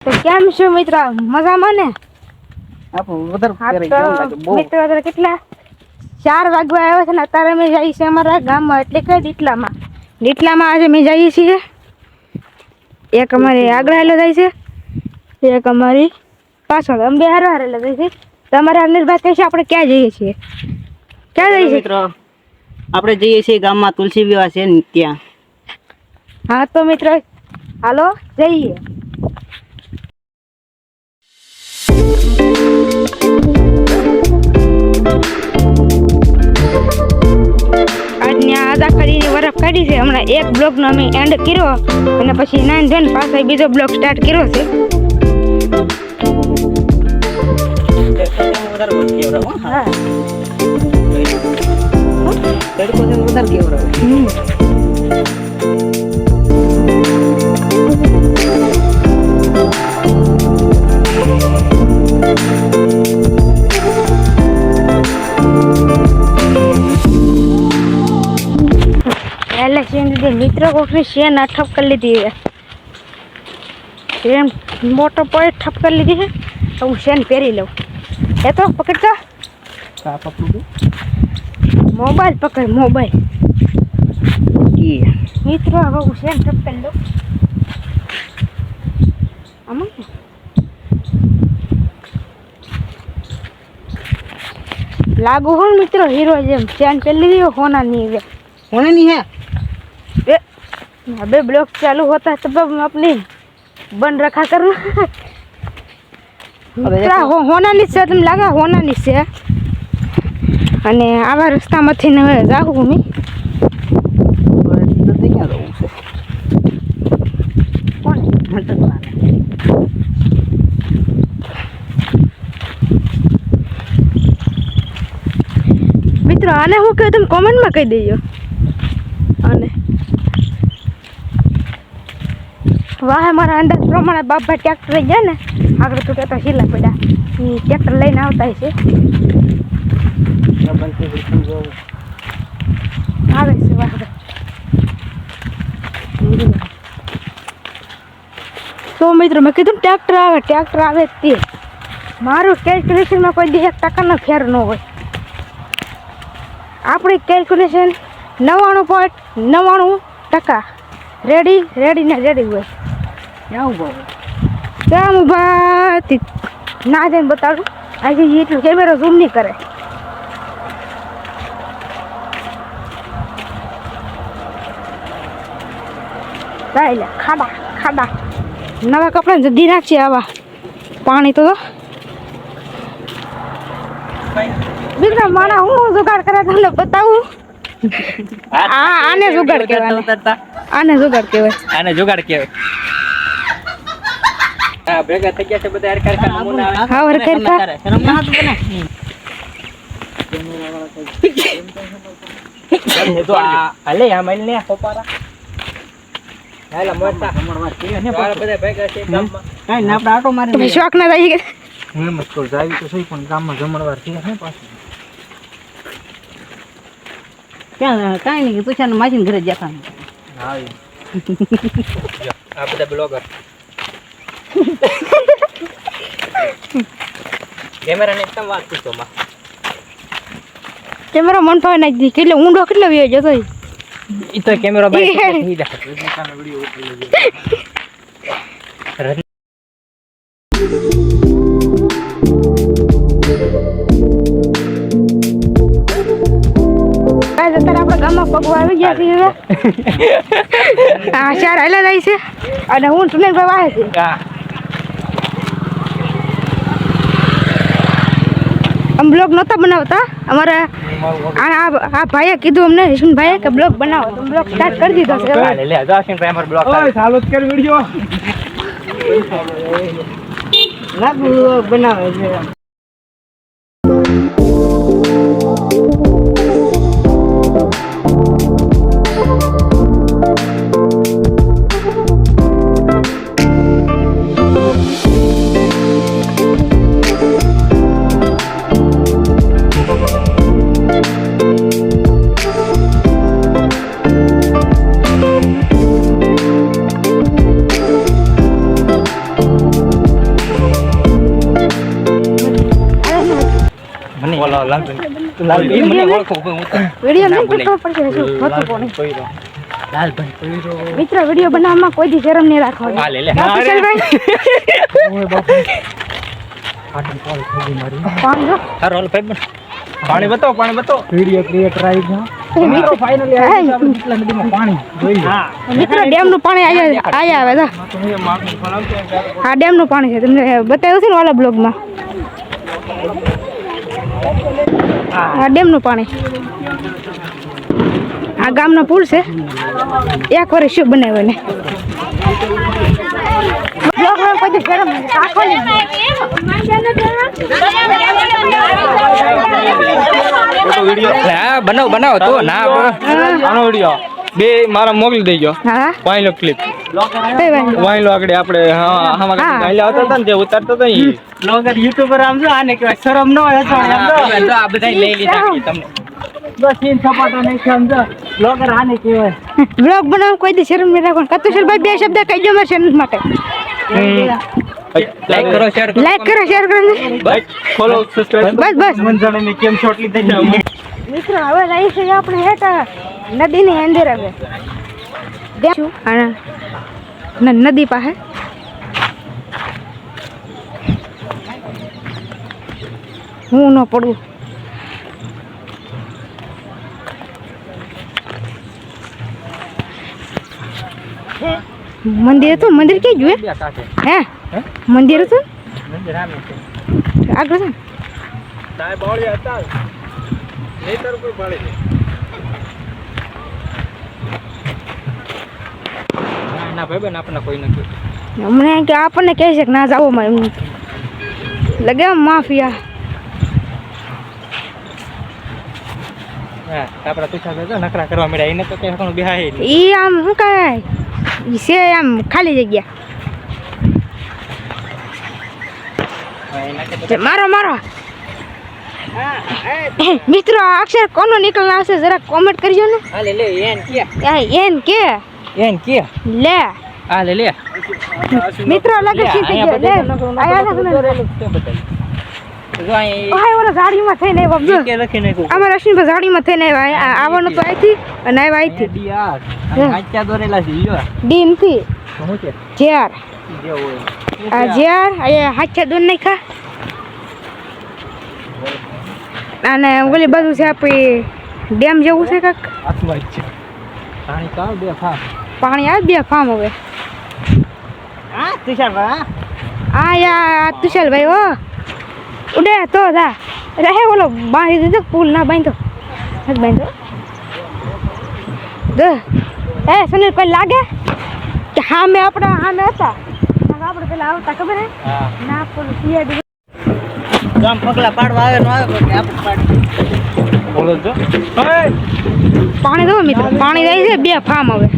તો કેમ છો મિત્ર? મજામાં ને? મિત્ર કેટલા? ચાર વાગવા આવ્યા છે ને અત્યારે અમે જઈએ છીએ અમારા ગામમાં એટલે કે ડીટલામાં ડીટલામાં આજે અમે જઈએ છીએ. એક અમારી આગળ હેલો જાય છે એક અમારી પાછળ અમે બે હારે હારે જાય છે તમારે અનિલભાઈ કહે છે આપણે ક્યાં જઈએ છીએ? ક્યાં જઈએ છીએ? મિત્રો આપણે જઈએ છીએ ગામમાં તુલસી વિવાહ છે ને ત્યાં. હા તો મિત્ર હાલો જઈએ. આદાખડીની બરફ કાઢી છે. હમણાં એક બ્લોકનો અમે એન્ડ કર્યો અને પછી નાન ધોઈને પાછો બીજો બ્લોક સ્ટાર્ટ કર્યો છે. વધારે કેવડાવે, મિત્ર કોકની શેન આ ઠપ કરી લીધી શેન મોટો પોઈન્ટ ઠપ કરી લીધી છે તો હું શેન પહેરી લઉં. એ તો પકડું મોબાઈલ પકડ મોબાઈલ. મિત્રો હવે હું શેન ઠપ કરી લઉં. આમાં? ને? લાગુ હોય મિત્રો હીરો જેમ. ચેન પહેરી લીધી હોનાની હવે હોના નહીં હે? अबे ब्लॉक चालू होता है तब हम अपनी बन रखा करूँ હવે क्या देखो. हो होना नहीं से तुम लगा होना नहीं से અને આવા રસ્તામાંથી ને હવે જાઉં હું તો તે ક્યાં જવું છે કોણ ભટકવાને. મિત્રો આને હું કહું તમે કોમેન્ટમાં કહી દેજો અને વાહ મારા અંદાજ પ્રમાણે બાપા ટ્રેક્ટર લઈ ગયા ને આગળ તો કહેતા શીલા પડ્યા. એ ટ્રેક્ટર લઈને આવતા છે. આવે છે વાહ તો મિત્રો મેં કીધું ટ્રેક્ટર આવે ટ્રેક્ટર આવે તે. મારું કેલ્ક્યુલેશનમાં કોઈ દી એક ટકાનો ફેર ન હોય. આપણી કેલ્ક્યુલેશન નવ્વાણું પોઈન્ટ નવ્વાણું ટકા. રેડી રેડી ને રેડી હોય. ક્યાં ઊભા ક્યાં ઊભા ના જઈને બતાડું. આજે એટલું કેમેરો ઝૂમ નહીં કરે. ચાલે ખાડા ખાડા. નવા કપડાં જદી નાખશે આવા. પાણી તો બિલકુલ મારા હું જુગાડ કરે તમને બતાવું? આને જુગાડ કહેવાય આને જુગાડ કહેવાય. આને જુગાડ કહેવાય. ભેગા થઈ ગયા છે બધા હરકાર. હા, વર શરમ ના કરતા. કરે. શરમ ના હતું તને? બંને તો આ હાલે આ મઈલ ને ખોપારા. હાલા મોટા. જમણવાર છે ને બધા ભેગા છે ગામમાં. કાંઈ ના, આપણે આંટો મારીને તમે શોખ ના થઈ હું એમ જ જાવી તો સહી પણ ગામમાં જમણવાર છે હે પાછું. ક્યાં કાંઈ નહીં તું છે ને માસીને ઘરે જતા. હા આ બધા બ્લોગર. કેમેરા એકદમ વાત પૂછો માં. કેમેરા મન ફાવે નાખી દીધી. કેટલો ઊંડો કેટલો વ્યો જતો ઈ. તો કેમેરો બાય થઈ જાય ગામમાં પગવા આવી ગયા છીએ હવે ચાર હાલે જાય છે. અને હું સુનિલભાઈ વાહે છે. આમ બ્લોગ નહોતા બનાવતા અમારા આ આ- આ ભાઈએ કીધું અમને હિશુનભાઈએ કે બ્લોગ બનાવો. તો બ્લોગ સ્ટાર્ટ કરી દીધો છે. લે લે જો જાશીન ભાઈ અમારો બ્લોગ ચાલુ. જ કર વિડિયો લાગુ બનાવે છે. લાવ લાલભાઈ લાલભાઈ મને ઓળખો હું તો વીડિયો નહીં તો પડશે શું હોતું કોને? પૈરો લાલભાઈ પૈરો મિત્રો વીડિયો બનાવવામાં કોઈ દી શરમ નહીં રાખવાની. હા લે હા, હારો પાણી બતાવો પાણી બતાવો. વીડિયો ક્રિએટ રાઈ જો મિત્રો. ફાઇનલી હા, કેટલા નદીમાં પાણી. જોઈ હા. મિત્રો ડેમનું પાણી આયા આયા આવે તો ડેમનું પાણી છે. તમને બતાવ્યું છે ને ઓલા બ્લોગમાં? આ ડેમનું પાણી. આ ગામનો પુલ છે. એક વર્ષ શું બનાવ્યો ને? બનાવ બનાવ તો. ના આનો વિડિયો. બે મારા મોકલી દેજો. હા. વાઈલો ક્લિપ વાઈલો આગળ આપણે હા હા. આવતા હતા ને જે ઉતારતો હતો. બ્લોગર યુટ્યુબર આમ જો આને કહેવાય શરમ ન હોય તો આમ તો આ બધા લઈ લીધા તમને. બસ ઇન સપાટો નહીં છે આમ જો. બ્લોગર આને કહેવાય. બ્લોગ બનાવ કોઈ દી શરમ નહીં રાખવાનું. કતુશલભાઈ બે શબ્દ કહી દો મારા ચેનલ માટે. લાઈક કરો શેર કરો. લાઈક કરો શેર કરો. બસ. ફોલો સબસ્ક્રાઇબ બસ બસ. મંજાણીને કેમ શોર્ટ લીધા છે મિત્રો હવે લઈ છે આપણે હેઠ નદીની અંદર હવે. દેખું અને નદી પાસે હું ન પડું. મંદિર હતું? મંદિર ક્યાં ગયું, હે? મંદિર હતું? આગળ છે હમણાં કે આપણને કહે છે કે ના જાવો મારે લગે માફિયા. હા આપણા પૈસા તો નકરા કરવા મળ્યા. એને તો કઈ હકનું બેહાય નહીં. ઈ આમ શું કહે ઈ છે આમ ખાલી જગ્યા. હા, એના કરતા તે મારો મારો. મિત્રો આ અક્ષર કોનો નીકળના આવશે જરા કોમેન્ટ કરજો ને. હા લે લે એન કે. આ એન કે. એન કે. લે. હા લે લે. મિત્રો લગે શીખી ગયો. લે. આયા છે ઓલા ઝાડીમાં થઈને આવ્યા કે લખી નાખ્યું. આમાં રશ્મિભાઈ ઝાડીમાં થઈને આવ્યા આવવાનું તો અને આવ્યા અહીંથી ડીઆર અહીં દોરેલા છે લ્યો થી શું છે આ નાખ્યા. અને ઓલી બાજુ છે આપણી ડેમ જેવું છે કાક. પાણી કાવ બે ફામ. પાણી આવે બે ફાર્મ હવે. હા તુષાર હા. આ યા તુષાલભાઈ ઓ ઉડે તો જા. રહે ઓલો બાંધી દીધો પુલ ના બાંધો નથી બાંધો દે. એ સુનિલ કોઈ લાગે? કે હા મેં આપણે હા મેં હતા આપણે પેલા આવતા ખબર હે? ના પેલું ગામ પગલા પાડવા આવે નો આવે પણ આપણે પાડી બોલો છો? પાણી દો મિત્રો પાણી રહી છે બે ફાર્મ હવે.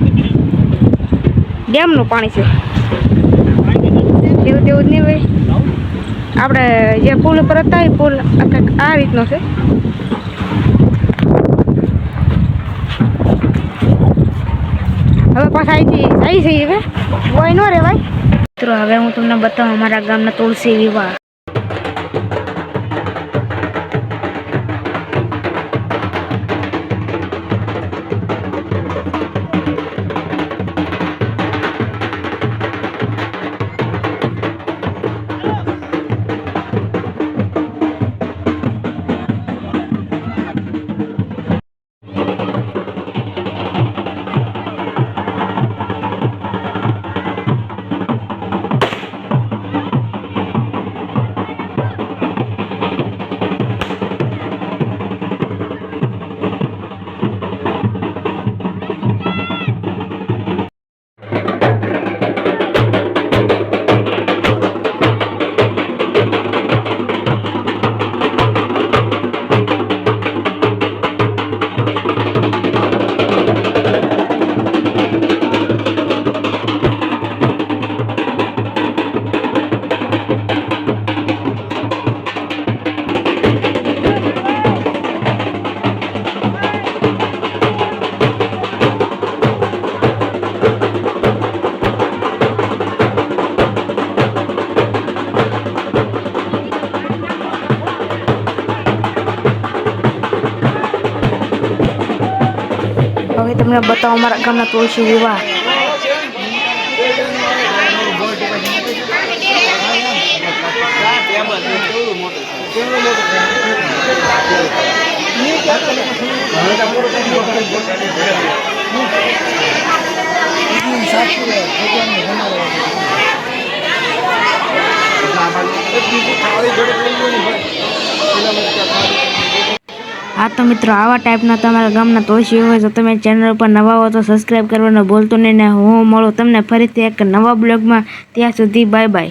ડેમનું પાણી છે. એવું તેવું જ નહીં ભાઈ આપણે જે પુલ ઉપર હતા એ પુલ આ રીતનો છે. હવે પાછા અહીંથી આવી જઈએ હવે. કોઈ ન રહેવાય મિત્રો, હવે હું તમને બતાવું અમારા ગામના તુલસી વિવાહ. હવે તમને બતાવો અમારા ગામના તુલસી વિવાહ. હા તો મિત્રો આવા ટાઈપના તમારા ગામના તુલસી હોય તો તમે ચેનલ પર નવા હો તો સબસ્ક્રાઈબ કરવાનું ભૂલતો નહીં ને હું મળું તમને ફરીથી એક નવા બ્લોગમાં ત્યાં સુધી બાય બાય